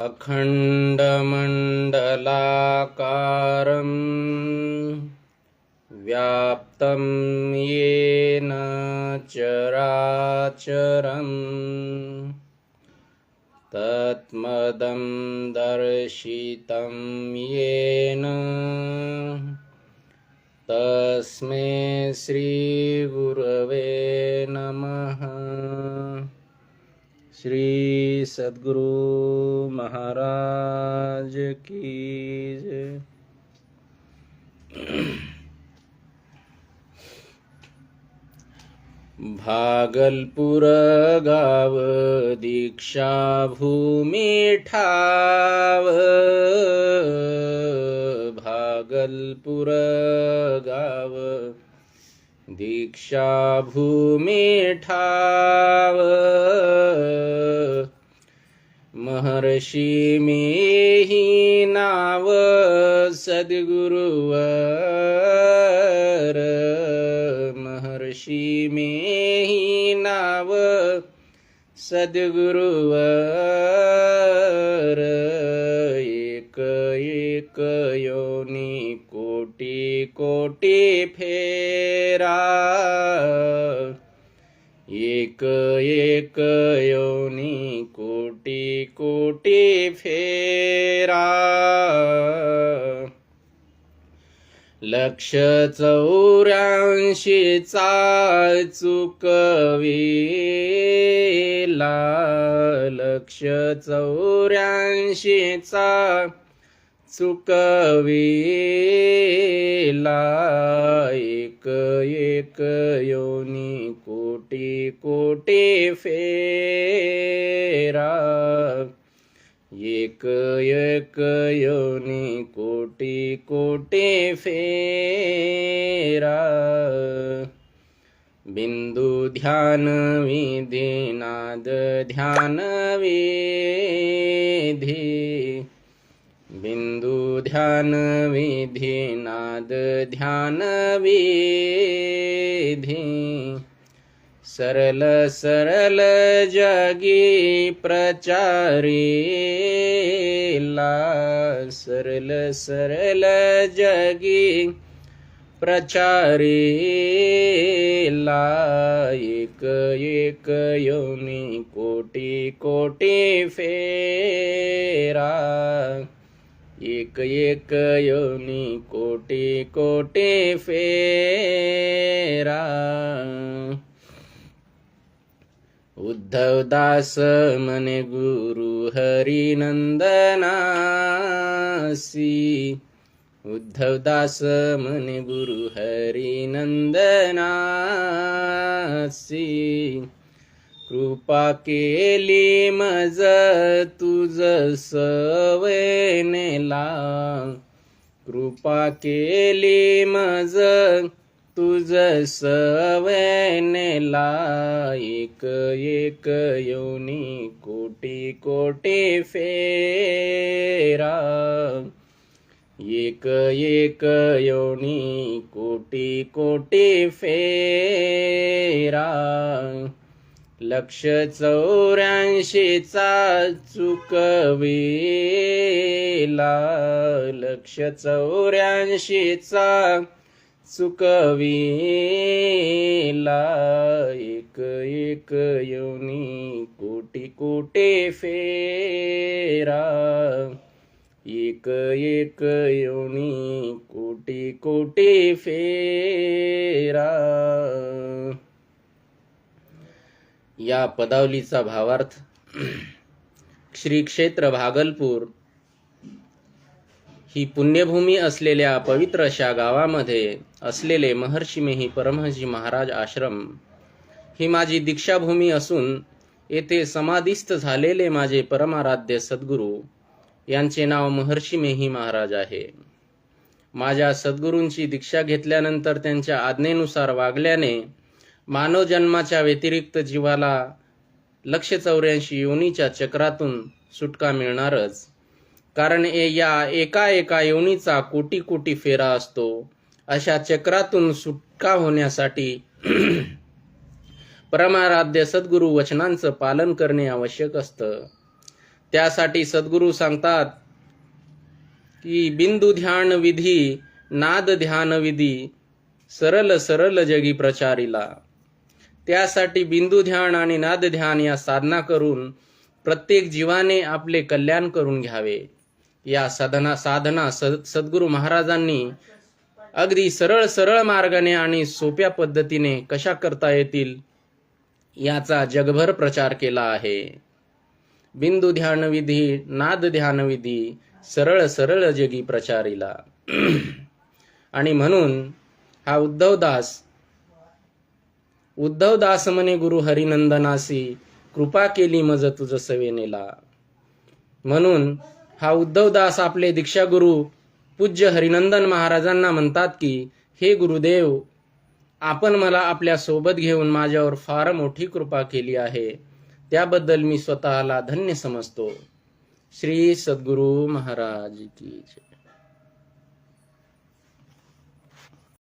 अखण्डमण्डलाकारं व्याप्तं येन चराचरम्। तत्मदं दर्शितं येन। तस्मै श्रीगुरवे नमः श्री सद्गुरु महाराज की जय। भागलपुर गाव दीक्षा भूमी ठाव। भागलपुर गाव दीक्षा भूमी ठाव। नरशी मेही नाव सद्गुरुवर। महर्षी मेही नाव सद्गुरुवर। एक एक योनी कोटी कोटी फेरा। एक एक योनी लक्ष चौऱ्याऐंशीचा चुकविला लक्ष चौऱ्याऐंशीचा चुकविला एक एक योनी कोटी कोटी फेरा. एक एक योनी कोटी कोटी फेरा. बिंदू ध्यान विधी नाद ध्यान विधी. बिंदू ध्यान विधी नाद ध्यान विधी. सरल सरल जागी प्रचारीला सरल सरल जागी प्रचारीला एक एक योनी कोटी कोटी फेरा एक एक योनी कोटी कोटी फेरा उद्धवदास मने गुरु हरिनंदनासी उद्धवदास मने गुरु हरिनंदनासी कृपा केली मज तुझ सवेनेला। कृपा केली मज तुझ सवनेला एक एक योनी कोटी कोटी फेरा. एक एक योनी कोटी कोटी फेरा. लक्ष चौऱ्याऐंशीचा चुकविला. लक्ष चौऱ्याऐंशीचा चुकविला एक एक योनी कोटी कोटे फेरा. एक एक योनी कोटी कोटे फेरा. या पदावलीचा भावार्थ श्री क्षेत्र भागलपूर ही पुण्यभूमी असलेल्या पवित्र अशा गावामध्ये असलेले महर्षी मेही महाराज आश्रम. ही माझी दीक्षाभूमी असून येथे समाधिस्थ झालेले माझे परमाराध्य सद्गुरू यांचे नाव महर्षी मेही महाराज आहे. माझ्या सद्गुरूंची दीक्षा घेतल्यानंतर त्यांच्या आज्ञेनुसार वागल्याने मानव जन्माच्या व्यतिरिक्त जीवाला लक्ष चौऱ्याऐंशी योनीच्या चक्रातून सुटका मिळणारच. कारण ए- या एका एका योनीचा कोटी कोटी फेरा असतो. अशा चक्रातून सुटका होण्यासाठी परमाराध्य सद्गुरू वचनांचं पालन करणे आवश्यक असतं. त्यासाठी सद्गुरू सांगतात की बिंदू ध्यान विधी नाद ध्यान विधी सरल सरल जगी प्रचारिला. त्यासाठी बिंदू ध्यान आणि नाद ध्यान या साधना करून प्रत्येक जीवाने आपले कल्याण करून घ्यावे. या साधना साधना सद सद्गुरू महाराजांनी अगदी सरळ सरळ मार्गाने आणि सोप्या पद्धतीने कशा करता येतील याचा जगभर प्रचार केला आहे. बिंदू ध्यानविधी नाद ध्यानविधी सरळ सरळ जगी प्रचारिला. आणि म्हणून हा उद्धवदास उद्धवदास म्हणे गुरु हरिनंदनासी कृपा केली मज तुझ सवेनेला. म्हणून हा उद्धवदास आपले दीक्षागुरु पूज्य हरिनंदन महाराजांना म्हणतात की हे गुरुदेव आपण मला आपल्यासोबत घेऊन माझ्यावर फार मोठी कृपा केली आहे. त्याबद्दल मी स्वतःला धन्य समजतो. श्री सद्गुरू महाराज की जय.